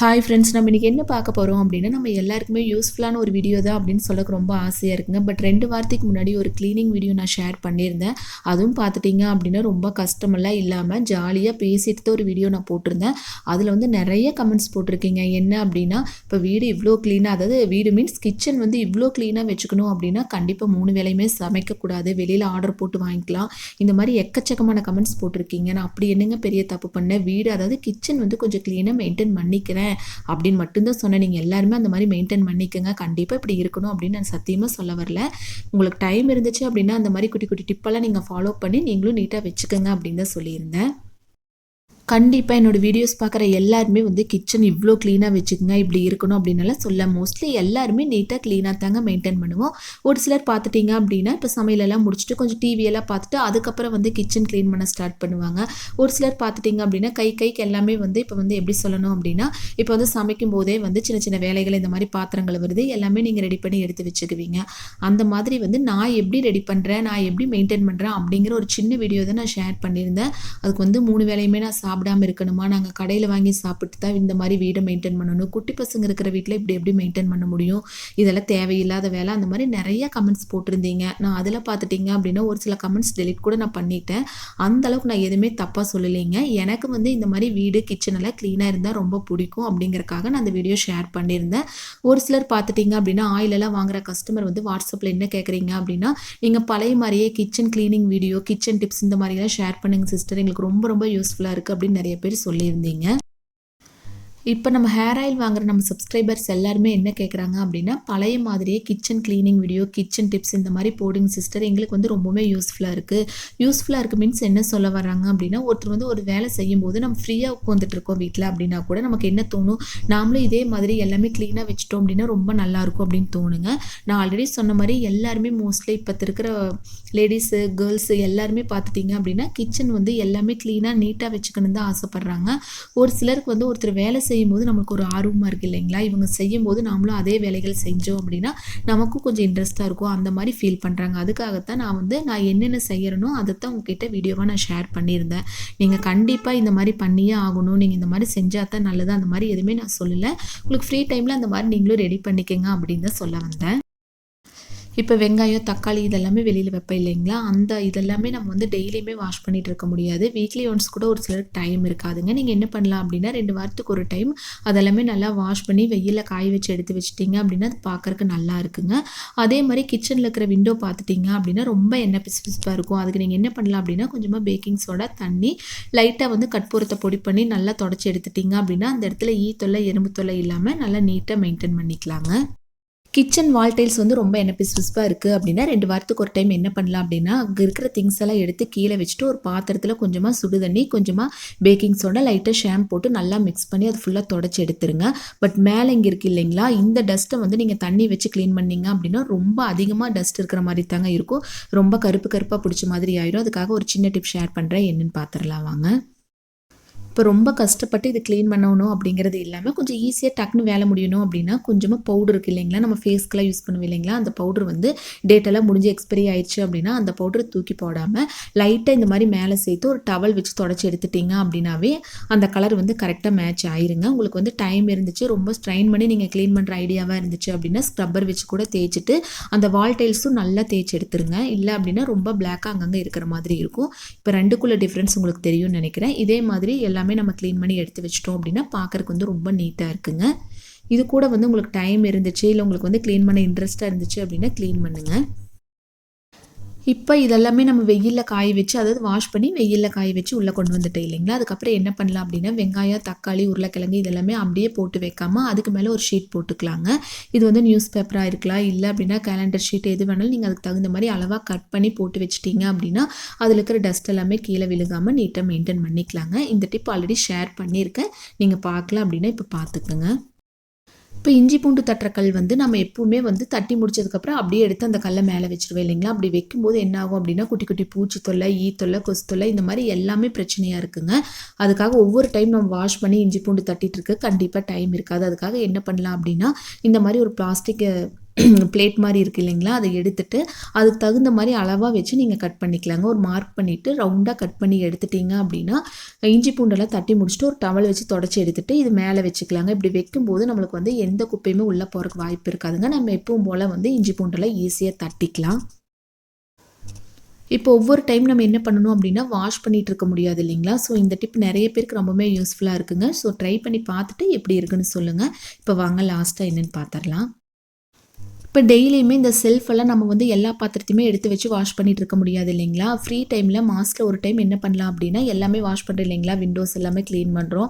Hi friends நம்ம இன்றைக்கி என்ன பார்க்க போகிறோம் அப்படின்னா நம்ம எல்லாருக்குமே யூஸ்ஃபுல்லான ஒரு வீடியோ தான் அப்படின்னு சொல்லக்கு ரொம்ப ஆசையாக இருக்குங்க. பட் ரெண்டு வாரத்துக்கு முன்னாடி ஒரு க்ளீனிங் வீடியோ நான் ஷேர் பண்ணியிருந்தேன். அதுவும் பார்த்துட்டிங்க அப்படின்னா ரொம்ப கஷ்டமெல்லாம் இல்லாமல் ஜாலியாக பேசிட்டு தான் ஒரு வீடியோ நான் போட்டிருந்தேன். அதில் வந்து நிறைய கமெண்ட்ஸ் போட்டிருக்கீங்க. என்ன அப்படின்னா இப்போ வீடு இவ்வளோ க்ளீனாக அதாவது வீடு மீன்ஸ் கிச்சன் வந்து இவ்வளோ க்ளீனாக வச்சுக்கணும் அப்படின்னா கண்டிப்பாக மூணு வேலையுமே சமைக்கக்கூடாது. வெளியில் ஆர்டர் போட்டு வாங்கிக்கலாம். இந்த மாதிரி எக்கச்சக்கமான கமெண்ட்ஸ் போட்டிருக்கீங்க. நான் அப்படி என்னங்க பெரிய தப்பு பண்ணேன்? வீடு அதாவது கிச்சன் வந்து கொஞ்சம் க்ளீனாக மெயின்டைன் பண்ணிக்கிறேன். அப்படின்னு மட்டும்தான் சொன்னேன். நீங்கள் எல்லாருமே அந்த மாதிரி மெயின்டைன் பண்ணிக்கோங்க. கண்டிப்பாக இப்படி இருக்கணும் அப்படின்னு நான் சத்தியமாக சொல்ல வரல. உங்களுக்கு டைம் இருந்துச்சு அப்படின்னா அந்த மாதிரி குட்டி குட்டி டிப்பெல்லாம் நீங்கள் ஃபாலோ பண்ணி நீங்களும் நீட்டாக வச்சுக்கோங்க அப்படின்னு தான் சொல்லியிருந்தேன். கண்டிப்பாக என்னோடய வீடியோஸ் பார்க்குற எல்லாருமே வந்து கிச்சன் இவ்வளோ க்ளீனாக வச்சுக்கோங்க இப்படி இருக்கணும் அப்படின்னாலாம் சொல்ல. மோஸ்ட்லி எல்லாருமே நீட்டாக க்ளீனாக தாங்க மெயின்டைன் பண்ணுவோம். ஒரு சிலர் பார்த்துட்டிங்க அப்படின்னா இப்போ சமையலெல்லாம் முடிச்சுட்டு கொஞ்சம் டிவியெல்லாம் பார்த்துட்டு அதுக்கப்புறம் வந்து கிச்சன் க்ளீன் பண்ண ஸ்டார்ட் பண்ணுவாங்க. ஒரு சிலர் பார்த்துட்டிங்க அப்படின்னா கை கைக்கு எல்லாமே வந்து இப்போ வந்து எப்படி சொல்லணும் அப்படின்னா இப்போ வந்து சமைக்கும் போதே வந்து சின்ன சின்ன வேலைகள் இந்த மாதிரி பாத்திரங்கள் வருது எல்லாமே நீங்கள் ரெடி பண்ணி எடுத்து வச்சுக்குவீங்க. அந்த மாதிரி வந்து நான் எப்படி ரெடி பண்ணுறேன் நான் எப்படி மெயின்டைன் பண்ணுறேன் அப்படிங்கிற ஒரு சின்ன வீடியோ தான் நான் ஷேர் பண்ணியிருந்தேன். அதுக்கு வந்து மூணு வேலையுமே நான் சாப்பிடாம இருக்கணுமா? நாங்கள் கடையில் வாங்கி சாப்பிட்டு தான் இந்த மாதிரி வீடை மெயின்டைன் பண்ணணும். குட்டி பசங்க இருக்கிற வீட்டில் இப்படி எப்படி மெயின்டைன் பண்ண முடியும்? இதெல்லாம் தேவையில்லாத வேலை. அந்த மாதிரி நிறைய கமெண்ட்ஸ் போட்டிருந்தீங்க. நான் அதில் பார்த்துட்டிங்க அப்படின்னா ஒரு சில கமெண்ட்ஸ் டெலிட் கூட நான் பண்ணிட்டேன். அந்த அளவுக்கு நான் எதுவுமே தப்பாக சொல்லலைங்க. எனக்கு வந்து இந்த மாதிரி வீடு கிச்சனெல்லாம் க்ளீனாக இருந்தால் ரொம்ப பிடிக்கும் அப்படிங்கிறக்காக நான் அந்த வீடியோ ஷேர் பண்ணியிருந்தேன். ஒரு சிலர் பார்த்துட்டிங்க அப்படின்னா ஆயிலெல்லாம் வாங்குற கஸ்டமர் வந்து வாட்ஸ்அப்பில் என்ன கேட்குறீங்க அப்படின்னா நீங்கள் பழைய மாதிரியே kitchen cleaning video kitchen tips இந்த மாதிரிலாம் ஷேர் பண்ணுங்க சிஸ்டர் எங்களுக்கு ரொம்ப ரொம்ப யூஸ்ஃபுல்லாக இருக்குது அப்படின்னு நிறைய பேர் சொல்லியிருந்தீங்க. இப்போ நம்ம ஹேர் ஆயில் வாங்குற நம்ம சப்ஸ்கிரைபர்ஸ் எல்லாருமே என்ன கேட்குறாங்க அப்படின்னா பழைய மாதிரியே kitchen cleaning video kitchen tips இந்த மாதிரி போடுங்க சிஸ்டர் எங்களுக்கு வந்து ரொம்பவே யூஸ்ஃபுல்லாக இருக்குது யூஸ்ஃபுல்லாக இருக்குது மீன்ஸ் என்ன சொல்ல வராங்க அப்படின்னா ஒருத்தர் வந்து ஒரு வேலை செய்யும்போது நம்ம ஃப்ரீயாக உட்காந்துட்டு இருக்கோம் வீட்டில் அப்படின்னா கூட நமக்கு என்ன தோணும்? நாமளும் இதே மாதிரி எல்லாமே க்ளீனாக வச்சுட்டோம் அப்படின்னா ரொம்ப நல்லாயிருக்கும் அப்படின்னு தோணுங்க. நான் ஆல்ரெடி சொன்ன மாதிரி எல்லாருமே மோஸ்ட்லி இப்போ இருக்கிற லேடிஸு கேர்ள்ஸு எல்லாருமே பார்த்துட்டிங்க அப்படின்னா கிச்சன் வந்து எல்லாமே க்ளீனாக நீட்டாக வச்சுக்கணும் தான் ஆசைப்பட்றாங்க. ஒரு சிலருக்கு வந்து ஒருத்தர் வேலை செய்யும்போது நம்மளுக்கு ஒரு ஆர்வமாக இருக்குது இல்லைங்களா? இவங்க செய்யும்போது நாமளும் அதே வேலைகள் செஞ்சோம் அப்படின்னா நமக்கும் கொஞ்சம் இன்ட்ரெஸ்ட்டாக இருக்கும். அந்த மாதிரி ஃபீல் பண்ணுறாங்க அதுக்காகத்தான் நான் வந்து நான் என்னென்ன செய்யறனோ அதை தான் உங்ககிட்ட வீடியோவாக நான் ஷேர் பண்ணியிருந்தேன். நீங்கள் கண்டிப்பாக இந்த மாதிரி பண்ணியே ஆகணும். நீங்கள் இந்த மாதிரி செஞ்சால் தான் நல்லது. அந்த மாதிரி எதுவுமே நான் சொல்லலை. உங்களுக்கு ஃப்ரீ டைமில் அந்த மாதிரி நீங்களும் ரெடி பண்ணிக்கங்க அப்படின்னு தான் சொல்ல வந்தேன். இப்போ வெங்காயம் தக்காளி இதெல்லாமே வெளியில் வைப்பேன் இல்லைங்களா? அந்த இதெல்லாமே நம்ம வந்து டெய்லியுமே வாஷ் பண்ணிகிட்டு இருக்க முடியாது. வீக்லி ஒன்ஸ் கூட ஒரு சிலருக்கு டைம் இருக்காதுங்க. நீங்கள் என்ன பண்ணலாம் அப்படின்னா ரெண்டு வாரத்துக்கு ஒரு டைம் அதெல்லாமே நல்லா வாஷ் பண்ணி வெயிலில் காய வச்சு எடுத்து வச்சுட்டிங்க அப்படின்னா அது பார்க்குறக்கு நல்லா இருக்குங்க. அதே மாதிரி கிச்சனில் இருக்கிற விண்டோ பார்த்துட்டிங்க அப்படின்னா ரொம்ப எண்ணெய் பிசு பிசுப்பாக இருக்கும். அதுக்கு நீங்கள் என்ன பண்ணலாம் அப்படின்னா கொஞ்சமாக பேக்கிங் சோடா தண்ணி லைட்டாக வந்து கற்பூரத்தை பொடி பண்ணி நல்லா தொடச்சி எடுத்துட்டிங்க அப்படின்னா அந்த இடத்துல ஈ தொல்லை எறும்பு தொல்லை இல்லாமல் நல்லா நீட்டாக மெயின்டைன் பண்ணிக்கலாங்க. கிச்சன் வால் டைல்ஸ் வந்து ரொம்ப என்ன பிஸ்பிஸ்பாக இருக்குது அப்படின்னா ரெண்டு வாரத்துக்கு ஒரு டைம் என்ன பண்ணலாம் அப்படின்னா அங்கே இருக்கிற திங்ஸ் எல்லாம் எடுத்து கீழே வச்சுட்டு ஒரு பாத்திரத்தில் கொஞ்சமாக சுடு தண்ணி கொஞ்சமாக பேக்கிங் சோடா லைட்டாக ஷாம் போட்டு நல்லா மிக்ஸ் பண்ணி அது ஃபுல்லாக தொடச்சி எடுத்துருங்க. பட் மேலே இங்கே இருக்குது இல்லைங்களா? இந்த டஸ்ட்டை வந்து நீங்கள் தண்ணி வச்சு க்ளீன் பண்ணிங்க அப்படின்னா ரொம்ப அதிகமாக டஸ்ட் இருக்கிற மாதிரி தாங்க இருக்கும். ரொம்ப கருப்பு கருப்பாக பிடிச்ச மாதிரி ஆயிடும் அதுக்காக ஒரு சின்ன டிப் ஷேர் பண்ணுறேன் என்னென்னு பார்த்துடலாம் வாங்க. இப்போ ரொம்ப கஷ்டப்பட்டு இது க்ளீன் பண்ணணும் அப்படிங்கிறது இல்லாமல் கொஞ்சம் ஈஸியாக டக்குன்னு வேலை முடியணும் அப்படின்னா கொஞ்சமாக பவுடர் இருக்குது இல்லைங்களா? நம்ம ஃபேஸ்க்கெலாம் யூஸ் பண்ணுவோம் இல்லைங்களா? அந்த பவுடர் வந்து டேட்டெல்லாம் முடிஞ்சு எக்ஸ்பைரி ஆயிடுச்சு அப்படின்னா அந்த பவுடர் தூக்கி போடாமல் லைட்டாக இந்த மாதிரி மேலே சேர்த்து ஒரு டவல் வச்சு தொடச்சி எடுத்துட்டிங்க அப்படின்னாவே அந்த கலர் வந்து கரெக்டாக மேட்ச் ஆயிருங்க. உங்களுக்கு வந்து டைம் இருந்துச்சு ரொம்ப ஸ்ட்ரைன் பண்ணி நீங்கள் க்ளீன் பண்ணுற ஐடியாவாக இருந்துச்சு அப்படின்னா ஸ்க்ரப்பர் வச்சு கூட தேய்ச்சிட்டு அந்த வால் டைல்ஸும் நல்லா தேய்ச்சி எடுத்துருங்க. இல்லை அப்படின்னா ரொம்ப பிளாக்காக அங்கங்கே இருக்கிற மாதிரி இருக்கும். இப்போ ரெண்டுக்குள்ள டிஃப்ரென்ஸ் உங்களுக்கு தெரியும்னு நினைக்கிறேன். இதே மாதிரி எல்லாமே எல்லாமே நம்ம க்ளீன் பண்ணி எடுத்து வச்சிட்டோம் அப்படின்னா பார்க்குறக்கு வந்து ரொம்ப நீட்டாக இருக்குங்க. இது கூட வந்து உங்களுக்கு டைம் இருந்துச்சு இல்லை உங்களுக்கு வந்து க்ளீன் பண்ண இன்ட்ரெஸ்ட்டாக இருந்துச்சு அப்படின்னா க்ளீன் பண்ணுங்கள் இப்போ இதெல்லாமே நம்ம வெயிலில் காய வச்சு அதாவது வாஷ் பண்ணி வெயிலில் காய வச்சு உள்ளே கொண்டு வந்துட்டேன் இல்லைங்களா? அதுக்கப்புறம் என்ன பண்ணலாம் அப்படின்னா வெங்காயம் தக்காளி உருளைக்கிழங்கு இதெல்லாமே அப்படியே போட்டு வைக்காமல் அதுக்கு மேலே ஒரு ஷீட் போட்டுக்கலாங்க. இது வந்து நியூஸ் பேப்பராக இருக்கலாம். இல்லை அப்படின்னா கேலண்டர் ஷீட் எது வேணாலும் நீங்கள் அதுக்கு தகுந்த மாதிரி அளவாக கட் பண்ணி போட்டு வச்சிட்டிங்க அப்படின்னா அதில் இருக்கிற டஸ்ட் எல்லாமே கீழே விழுகாமல் நீட்டாக மெயின்டைன் பண்ணிக்கலாங்க. இந்த டிப் ஆல்ரெடி ஷேர் பண்ணியிருக்கேன். நீங்கள் பார்க்கலாம் அப்படின்னா இப்போ பார்த்துக்குங்க. இப்போ இஞ்சி பூண்டு தட்டுற கல் வந்து நம்ம எப்பவுமே வந்து தட்டி முடிச்சதுக்கப்புறம் அப்படியே எடுத்து அந்த கல்லை மேலே வச்சுருவேன் இல்லைங்களா? அப்படி வைக்கும்போது என்ன ஆகும் அப்படின்னா குட்டி குட்டி பூச்சி தொல்லை ஈ தொல்லை கொசு தொல்லை இந்த மாதிரி எல்லாமே பிரச்சனையாக இருக்குங்க. அதுக்காக ஒவ்வொரு டைம் நம்ம வாஷ் பண்ணி இஞ்சி பூண்டு தட்டிட்டு இருக்க கண்டிப்பாக டைம் இருக்காது. அதுக்காக என்ன பண்ணலாம் அப்படின்னா இந்த மாதிரி ஒரு பிளாஸ்டிக் பிளேட் மாதிரி இருக்குது இல்லைங்களா? அதை எடுத்துட்டு அதுக்கு தகுந்த மாதிரி அளவாக வச்சு நீங்கள் கட் பண்ணிக்கலாங்க. ஒரு மார்க் பண்ணிவிட்டு ரவுண்டாக கட் பண்ணி எடுத்துட்டீங்க அப்படின்னா இஞ்சி பூண்டெல்லாம் தட்டி முடிச்சுட்டு ஒரு டவல் வச்சு தொடச்சி எடுத்துட்டு இது மேலே வச்சுக்கலாங்க. இப்படி வைக்கும்போது நம்மளுக்கு வந்து எந்த குப்பையுமே உள்ளே போகிறதுக்கு வாய்ப்பு இருக்காதுங்க. நம்ம எப்பவும் போல் வந்து இஞ்சி பூண்டெல்லாம் ஈஸியாக தட்டிக்கலாம். இப்போ ஒவ்வொரு டைம் நம்ம என்ன பண்ணணும் அப்படின்னா வாஷ் பண்ணிட்டு இருக்க முடியாது இல்லைங்களா? ஸோ இந்த டிப் நிறைய பேருக்கு ரொம்பவே யூஸ்ஃபுல்லாக இருக்குங்க. ஸோ ட்ரை பண்ணி பார்த்துட்டு எப்படி இருக்குன்னு சொல்லுங்கள் இப்போ வாங்க லாஸ்ட்டாக என்னென்னு பார்த்துடலாம். இப்போ டெய்லியுமே இந்த செல்ஃபெல்லாம் நம்ம வந்து எல்லா பாத்திரத்தையுமே எடுத்து வச்சு வாஷ் பண்ணிட்டு இருக்க முடியாது இல்லைங்களா? ஃப்ரீ டைமில் மாதத்தில் ஒரு டைம் என்ன பண்ணலாம் அப்படின்னா எல்லாமே வாஷ் பண்ணுறோம் இல்லைங்களா? விண்டோஸ் எல்லாமே க்ளீன் பண்ணுறோம்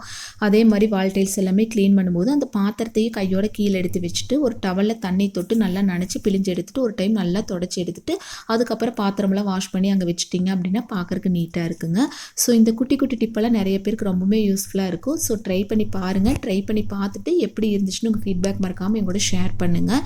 அதே மாதிரி வால்டைல்ஸ் எல்லாமே க்ளீன் பண்ணும்போது அந்த பாத்திரத்தையும் கையோட கீழே எடுத்து வச்சுட்டு ஒரு டவலில் தண்ணி தொட்டு நல்லா நினச்சி பிழிஞ்சு எடுத்துகிட்டு ஒரு டைம் நல்லா தொடச்சி எடுத்துகிட்டு அதுக்கப்புறம் பாத்திரம்லாம் வாஷ் பண்ணி அங்கே வச்சுட்டிங்க அப்படின்னா பார்க்குறக்கு நீட்டாக இருக்குங்க. ஸோ இந்த குட்டி குட்டி டிப்பெல்லாம் நிறைய பேருக்கு ரொம்பவே யூஸ்ஃபுல்லாக இருக்கும். ஸோ ட்ரை பண்ணி பாருங்கள் ட்ரை பண்ணி பார்த்துட்டு எப்படி இருந்துச்சுன்னு உங்கள் ஃபீட்பேக் மறக்காமல் எங்களோட ஷேர் பண்ணுங்கள்